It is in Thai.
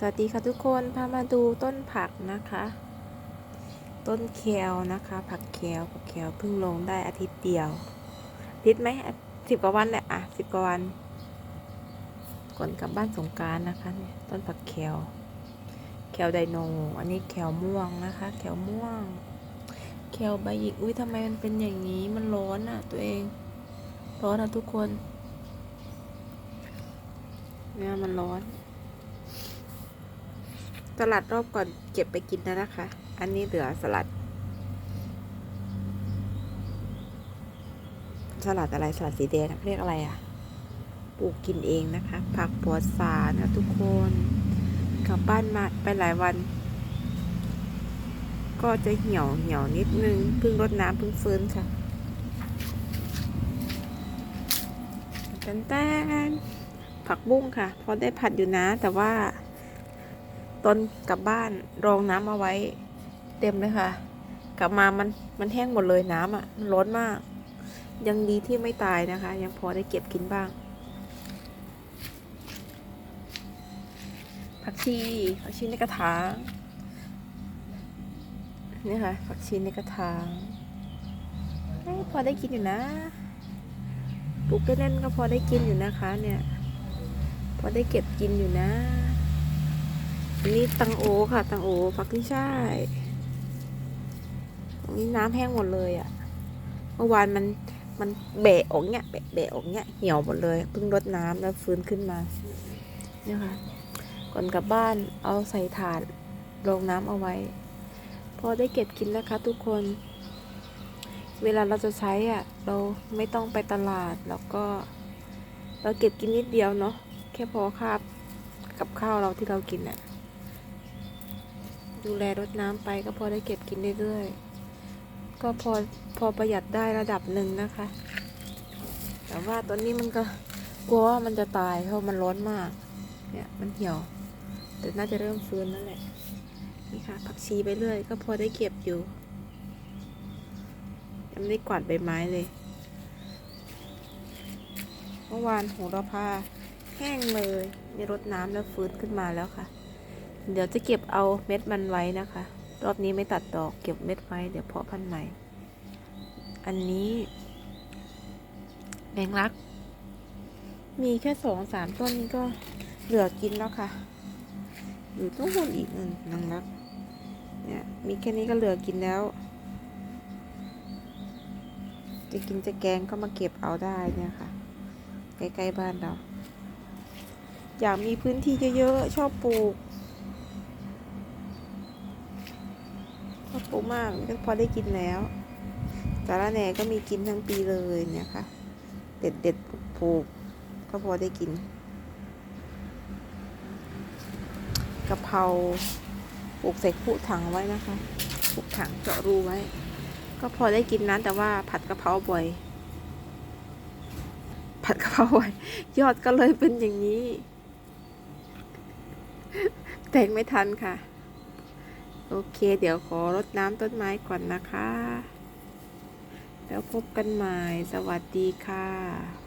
สวัสดีค่ะทุกคน พามาดูต้นผักนะคะ ต้นแคลนะคะ ผักแคลผักแคลเพิ่งลงได้อาทิตย์เดียวอาทิตย์ไหมสิบกว่าวันแหละอะสิบกว่าวันก่อนกลับบ้านสงการนะคะเนี่ยต้นผักแคลแคลไดโนอันนี้แคลม่วงนะคะแคลม่วงแคลใบหยิกอุ้ยทำไมมันเป็นอย่างนี้มันร้อนอะ ตัวเองร้อนอะทุกคนเนี่ยมันร้อน สลัดรอบก่อนเก็บไปกินแล้วนะคะ อันนี้เหลือสลัด สลัดอะไรสลัดสีแดงเรียกอะไรอะ่ะ ปลูกกินเองนะคะ ผักปลอดสารนะทุกคน กลับบ้านมาไปหลายวัน ก็จะเหี่ยวเหี่ยวนิดนึง เพิ่งรดน้ำเพิ่งฟื้นค่ะแตนแตนผักบุ้งค่ะ พอได้ผัดอยู่นะแต่ว่า ต้นกลับบ้านรองน้ำเอาไว้ เต็มเลยค่ะ กลับมามันมันแห้งหมดเลยน้ำอะมันร้อนมาก ยังดีที่ไม่ตายนะคะ ยังพอได้เก็บกินบ้าง ผักชีผักชีในกระถางนี่ค่ะผักชีในกระถางพอได้กินอยู่นะปลูกเล่นๆก็พอได้กินอยู่นะคะ เนี่ย พอได้เก็บกินอยู่นะ ตังโอค่ะ ตังโอผักที่ใช่ายอันนี้น้ำแห้งหมดเลยอะ่ะ เมื่อวานมันมันแบะออกเนี้ยแบะแบะออกเนี้ยเหี่ยวหมดเลยเพิ่งรดน้ำแล้วฟื้นขึ้นมาเนี่ยค่ะก่อนกลับบ้านเอาใส่ถาดรองน้ำเอาไว้ พอได้เก็บกินแล้วค่ะทุกคน เวลาเราจะใช้อะ เราไม่ต้องไปตลาดแล้วก็ เราเก็บกินนิดเดียวเนาะแค่พอคาบกับข้าวเราที่เรากินอะ ดูแลรดน้ำไปก็พอได้เก็บกินเรื่อยๆก็พอพอประหยัดได้ระดับหนึ่งนะคะ แต่ว่าตอนนี้มันก็กลัวว่ามันจะตายเพราะมันร้อนมาก เนี่ยมันเหี่ยว แต่น่าจะเริ่มฟื้นนั่นแหละนี่ค่ะผักชีไปเรื่อยก็พอได้เก็บอยู่ยังไม่ได้กวาดใบไม้เลยเมื่อวานโหระพาแห้งเลยในรดน้ำแล้วฟื้นขึ้นมาแล้วค่ะ เดี๋ยวจะเก็บเอาเม็ดมันไว้นะคะ รอบนี้ไม่ตัดดอกเก็บเม็ดไว้เดี๋ยวเพาะพันธุ์ใหม่ อันนี้แมงลัก มีแค่สองสามต้นนี้ก็เหลือกินแล้วค่ะ อยู่ต้องคนอีกหนึ่งนางรัก เนี่ยมีแค่นี้ก็เหลือกินแล้ว จะกินจะแกงก็มาเก็บเอาได้เนี่ยค่ะ ใกล้ๆบ้านเรา อยากมีพื้นที่เยอะๆ ชอบปลูก ชอบปลูกมากก็พอได้กินแล้วสาระแหน่ก็มีกินทั้งปีเลยเนี่ยค่ะ เด็ดเด็ดปลูกๆก็พอได้กินกะเพราปลูกใส่คู่ถังไว้นะคะปลูกถังเจาะรูไว้ ก็พอได้กินนะแต่ว่าผัดกะเพราบ่อย ผัดกะเพราบ่อย ยอดก็เลยเป็นอย่างนี้ แต่งไม่ทันค่ะ โอเค เดี๋ยวขอรดน้ำต้นไม้ก่อนนะคะ แล้วพบกันใหม่ สวัสดีค่ะ